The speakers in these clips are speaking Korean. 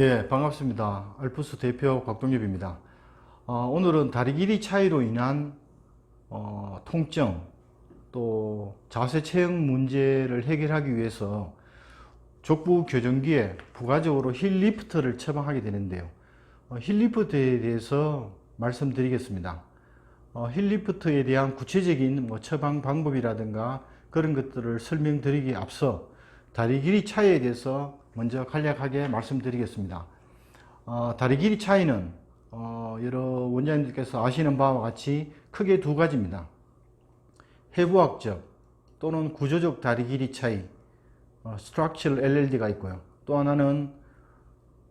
예, 반갑습니다. 알프스 대표 곽동엽입니다. 어, 오늘은 다리 길이 차이로 인한 어, 통증 또 자세 체형 문제를 해결하기 위해서 족부 교정기에 부가적으로 힐 리프트를 처방하게 되는데요. 어, 힐 리프트에 대해서 말씀드리겠습니다. 어, 힐 리프트에 대한 구체적인 뭐 처방 방법이라든가 그런 것들을 설명드리기 앞서 다리 길이 차이에 대해서 먼저 간략하게 말씀드리겠습니다. 어, 다리 길이 차이는 어, 여러 원장님들께서 아시는 바와 같이 크게 두 가지입니다. 해부학적 또는 구조적 다리 길이 차이, 어, structural LLD가 있고요. 또 하나는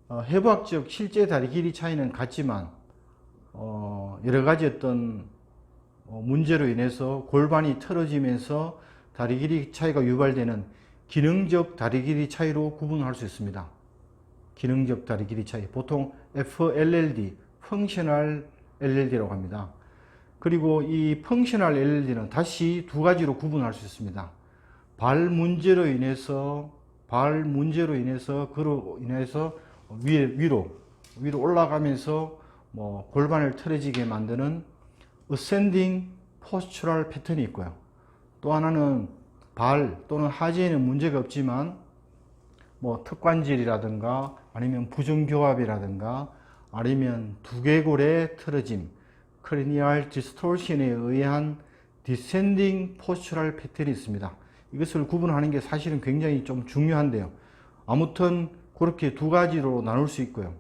어, 해부학적 실제 다리 길이 차이는 같지만 어, 여러 가지 어떤 어, 문제로 인해서 골반이 틀어지면서 다리 길이 차이가 유발되는 기능적 다리 길이 차이로 구분할 수 있습니다. 기능적 다리 길이 차이. 보통 FLLD, Functional LLD라고 합니다. 그리고 이 Functional LLD는 다시 두 가지로 구분할 수 있습니다. 발 문제로 인해서 발 문제로 인해서 그로 인해서 위에 위로 위로 올라가면서 뭐 골반을 틀어지게 만드는 ascending postural 패턴이 있고요. 또 하나는 발 또는 하지에는 문제가 없지만 뭐 턱관절이라든가 아니면 부정교합이라든가 아니면 두개골의 틀어짐, 크리니얼 디스토션에 의한 디센딩 포스처럴 패턴이 있습니다. 이것을 구분하는 게 사실은 굉장히 좀 중요한데요. 아무튼 그렇게 두 가지로 나눌 수 있고요.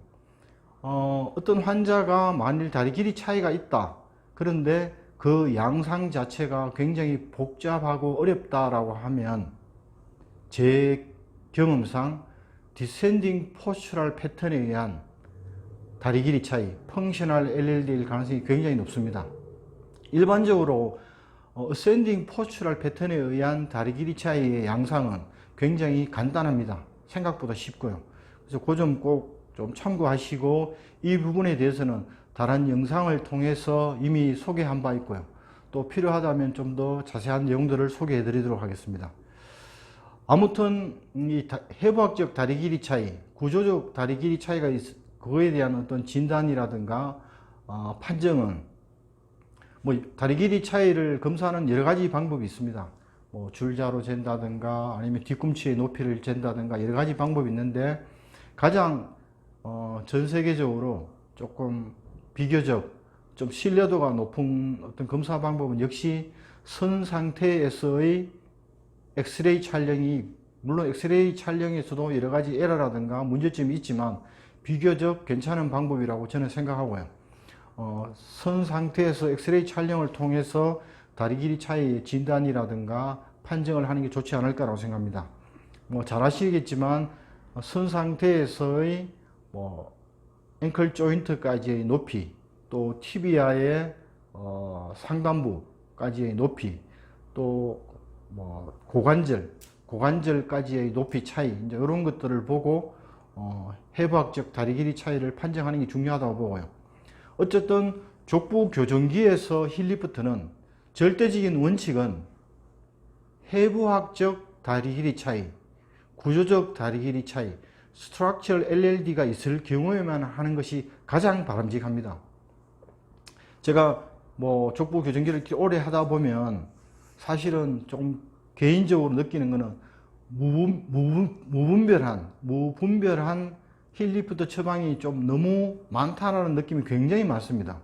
어, 어떤 환자가 만일 다리 길이 차이가 있다. 그런데 그 양상 자체가 굉장히 복잡하고 어렵다라고 하면 제 경험상 디센딩 포스처럴 패턴에 의한 다리 길이 차이, 펑셔널 LLD일 가능성이 굉장히 높습니다. 일반적으로 어, 어센딩 포스처럴 패턴에 의한 다리 길이 차이의 양상은 굉장히 간단합니다. 생각보다 쉽고요. 그래서 그 점 꼭 좀 참고하시고 이 부분에 대해서는 다른 영상을 통해서 이미 소개한 바 있고요. 또 필요하다면 좀 더 자세한 내용들을 소개해 드리도록 하겠습니다. 아무튼 이 다- 해부학적 다리 길이 차이, 구조적 다리 길이 차이가 있, 그거에 대한 어떤 진단이라든가 어, 판정은 뭐 다리 길이 차이를 검사하는 여러 가지 방법이 있습니다. 뭐 줄자로 잰다든가 아니면 뒤꿈치의 높이를 잰다든가 여러 가지 방법이 있는데 가장 어, 전 세계적으로 조금 비교적 좀 신뢰도가 높은 어떤 검사 방법은 역시 선 상태에서의 엑스레이 촬영이 물론 엑스레이 촬영에서도 여러 가지 에러라든가 문제점이 있지만 비교적 괜찮은 방법이라고 저는 생각하고요. 어, 선 상태에서 엑스레이 촬영을 통해서 다리 길이 차이 진단이라든가 판정을 하는 게 좋지 않을까라고 생각합니다. 뭐 잘 아시겠지만 어, 선 상태에서의 뭐 앵클 조인트까지의 높이 또 티비아의 어, 상단부까지의 높이 또 뭐 고관절 고관절까지의 높이 차이 이제 이런 것들을 보고 어, 해부학적 다리 길이 차이를 판정하는 게 중요하다고 보고요. 어쨌든 족부 교정기에서 힐리프트는 절대적인 원칙은 해부학적 다리 길이 차이, 구조적 다리 길이 차이, 스트럭처럴 LLD가 있을 경우에만 하는 것이 가장 바람직합니다. 제가 뭐 족부 교정기를 오래 하다 보면 사실은 좀 개인적으로 느끼는 거는 무분, 무분, 무분별한, 무분별한 힐리프트 처방이 좀 너무 많다라는 느낌이 굉장히 많습니다.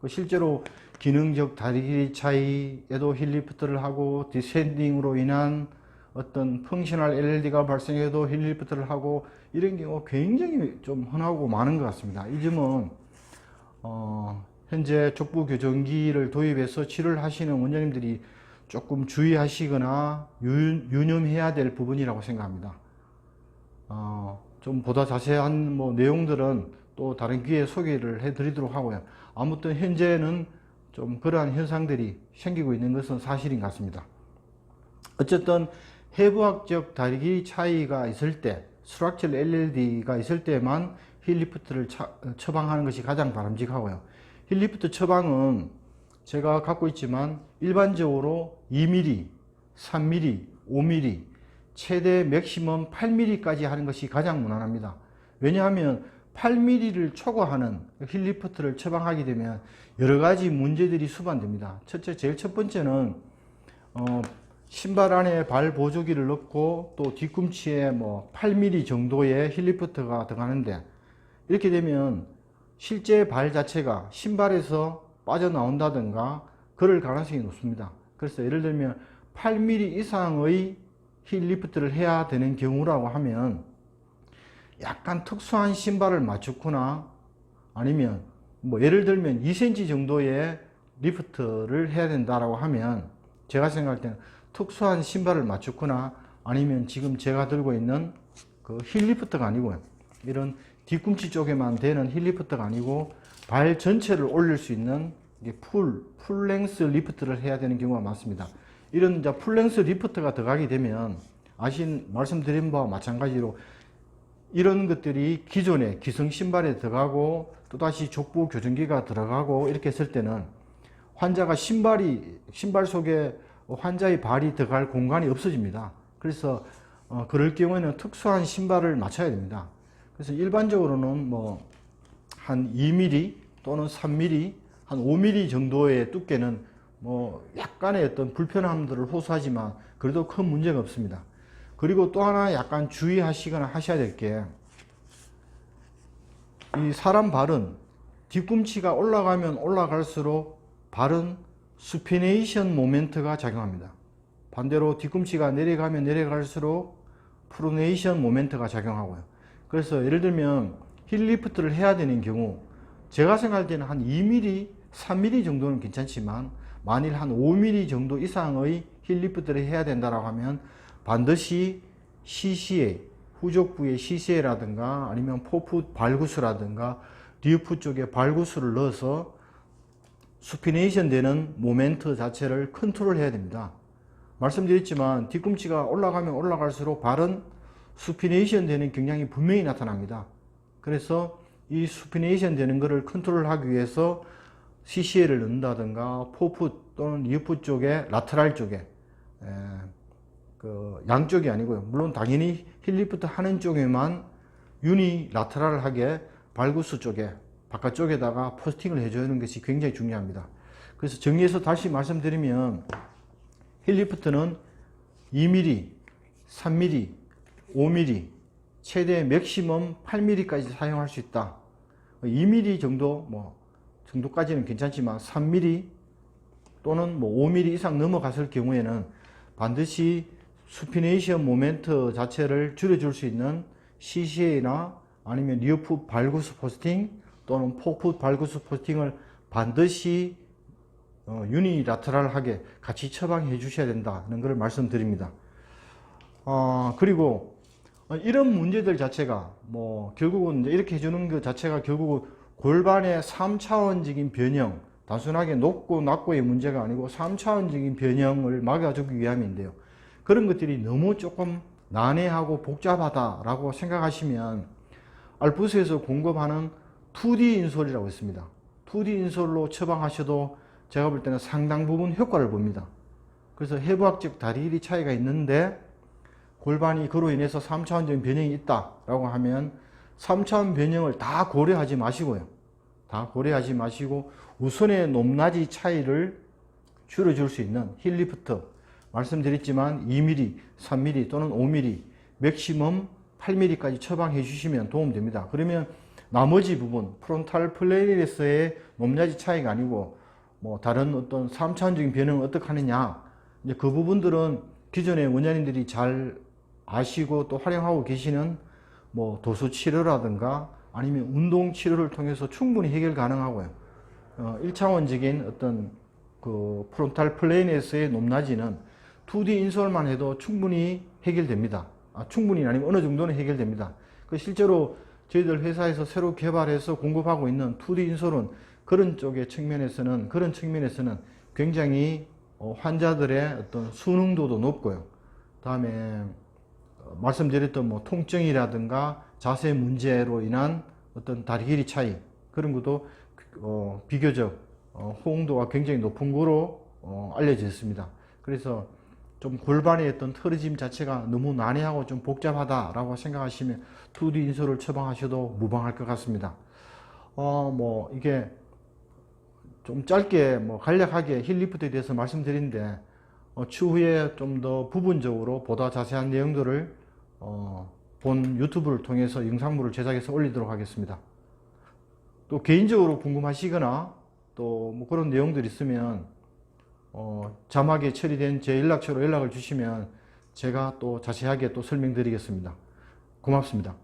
그 실제로 기능적 다리 길이 차이에도 힐리프트를 하고 디센딩으로 인한 어떤 펑셔널 LLD가 발생해도 힐리프트를 하고 이런 경우가 굉장히 좀 흔하고 많은 것 같습니다. 이 점은 어, 현재 족부 교정기를 도입해서 치료를 하시는 원장님들이 조금 주의하시거나 유, 유념해야 될 부분이라고 생각합니다. 어, 좀 보다 자세한 뭐 내용들은 또 다른 기회에 소개를 해드리도록 하고요. 아무튼 현재는 좀 그러한 현상들이 생기고 있는 것은 사실인 것 같습니다. 어쨌든 해부학적 다리 차이가 있을 때, 스트럭처럴 LLD가 있을 때만 힐리프트를 차- 처방하는 것이 가장 바람직하고요. 힐리프트 처방은 제가 갖고 있지만 일반적으로 2mm, 3mm, 5mm, 최대 맥시멈 8mm까지 하는 것이 가장 무난합니다. 왜냐하면 8mm를 초과하는 힐리프트를 처방하게 되면 여러 가지 문제들이 수반됩니다. 첫째, 제일 첫 번째는 어, 신발 안에 발 보조기를 넣고 또 뒤꿈치에 뭐 8mm 정도의 힐리프트가 들어가는데 이렇게 되면 실제 발 자체가 신발에서 빠져나온다든가 그럴 가능성이 높습니다. 그래서 예를 들면 8mm 이상의 힐 리프트를 해야 되는 경우라고 하면 약간 특수한 신발을 맞췄거나 아니면 뭐 예를 들면 2cm 정도의 리프트를 해야 된다라고 하면 제가 생각할 때는 특수한 신발을 맞췄거나 아니면 지금 제가 들고 있는 그 힐 리프트가 아니고요. 이런 뒤꿈치 쪽에만 되는 힐 리프트가 아니고 발 전체를 올릴 수 있는 풀, 풀랭스 리프트를 해야 되는 경우가 많습니다. 이런 이제 풀랭스 리프트가 들어가게 되면 아신 말씀드린 바와 마찬가지로 이런 것들이 기존의 기성 신발에 들어가고 또다시 족부 교정기가 들어가고 이렇게 했을 때는 환자가 신발이 신발 속에 환자의 발이 들어갈 공간이 없어집니다. 그래서 어, 그럴 경우에는 특수한 신발을 맞춰야 됩니다. 그래서 일반적으로는 뭐 한 2mm 또는 3mm 한 5mm 정도의 두께는 뭐 약간의 어떤 불편함들을 호소하지만 그래도 큰 문제가 없습니다. 그리고 또 하나 약간 주의하시거나 하셔야 될 게 이 사람 발은 뒤꿈치가 올라가면 올라갈수록 발은 수피네이션 모멘트가 작용합니다. 반대로 뒤꿈치가 내려가면 내려갈수록 프로네이션 모멘트가 작용하고요. 그래서 예를 들면 힐 리프트를 해야 되는 경우 제가 생각할 때는 한 2mm, 3mm 정도는 괜찮지만 만일 한 5mm 정도 이상의 힐 리프트를 해야 된다라고 하면 반드시 CCA, 후족부의 CCA라든가 아니면 포풋 발구스라든가 리우프 쪽에 발구스를 넣어서 수피네이션 되는 모멘트 자체를 컨트롤 해야 됩니다. 말씀드렸지만 뒤꿈치가 올라가면 올라갈수록 발은 수피네이션 되는 경향이 분명히 나타납니다. 그래서 이 수피네이션 되는 것을 컨트롤하기 위해서 CCA를 넣는다든가 포풋 또는 리우프 쪽에 라테랄 쪽에 에, 그 양쪽이 아니고요. 물론 당연히 힐리프트 하는 쪽에만 유니 라테랄하게 발구스 쪽에 바깥쪽에다가 포스팅을 해주는 것이 굉장히 중요합니다. 그래서 정리해서 다시 말씀드리면 힐리프트는 2mm, 3mm, 5mm, 최대 맥시멈 8mm까지 사용할 수 있다. 2mm 정도 뭐 정도까지는 괜찮지만 3mm 또는 뭐 5mm 이상 넘어갔을 경우에는 반드시 수피네이션 모멘트 자체를 줄여줄 수 있는 CCA나 아니면 리어풋 발구스 포스팅 또는 포풋 발구스 포스팅을 반드시 어, 유니라테랄하게 같이 처방해 주셔야 된다는 것을 말씀드립니다. 어, 그리고 어, 이런 문제들 자체가 뭐 결국은 이렇게 해주는 것 자체가 결국은 골반의 3차원적인 변형, 단순하게 높고 낮고의 문제가 아니고 3차원적인 변형을 막아주기 위함인데요. 그런 것들이 너무 조금 난해하고 복잡하다라고 생각하시면 알프스에서 공급하는 2D 인솔이라고 있습니다. 2D 인솔로 처방하셔도 제가 볼 때는 상당 부분 효과를 봅니다. 그래서 해부학적 다리 길이 차이가 있는데 골반이 그로 인해서 3차원적인 변형이 있다라고 하면 3차원 변형을 다 고려하지 마시고요. 다 고려하지 마시고 우선의 높낮이 차이를 줄여줄 수 있는 힐리프트 말씀드렸지만 2mm, 3mm 또는 5mm, 맥시멈 8mm까지 처방해 주시면 도움됩니다. 그러면 나머지 부분 프론탈 플레이리스의 높낮이 차이가 아니고 뭐 다른 어떤 3차원적인 변형을 어떻게 하느냐 이제 그 부분들은 기존의 원장님들이 잘 아시고 또 활용하고 계시는 뭐 도수 치료라든가 아니면 운동 치료를 통해서 충분히 해결 가능하고요. 어, 1차원적인 어떤 그 프론탈 플레인에서의 높낮이는 2D 인솔만 해도 충분히 해결됩니다. 아, 충분히 아니면 어느 정도는 해결됩니다. 그 실제로 저희들 회사에서 새로 개발해서 공급하고 있는 2D 인솔은 그런 쪽의 측면에서는 그런 측면에서는 굉장히 어, 환자들의 어떤 수능도도 높고요. 다음에 어, 말씀드렸던 뭐 통증이라든가 자세 문제로 인한 어떤 다리 길이 차이 그런 것도 어, 비교적 어, 호응도가 굉장히 높은 거로 어, 알려져 있습니다. 그래서 좀 골반의 어떤 틀어짐 자체가 너무 난해하고 좀 복잡하다라고 생각하시면 2D 인솔을 처방하셔도 무방할 것 같습니다. 어, 뭐, 이게 좀 짧게 뭐 간략하게 힐리프트에 대해서 말씀드린데 어, 추후에 좀 더 부분적으로 보다 자세한 내용들을 어, 본 유튜브를 통해서 영상물을 제작해서 올리도록 하겠습니다. 또 개인적으로 궁금하시거나 또 뭐 그런 내용들 있으면 어, 자막에 처리된 제 연락처로 연락을 주시면 제가 또 자세하게 또 설명드리겠습니다. 고맙습니다.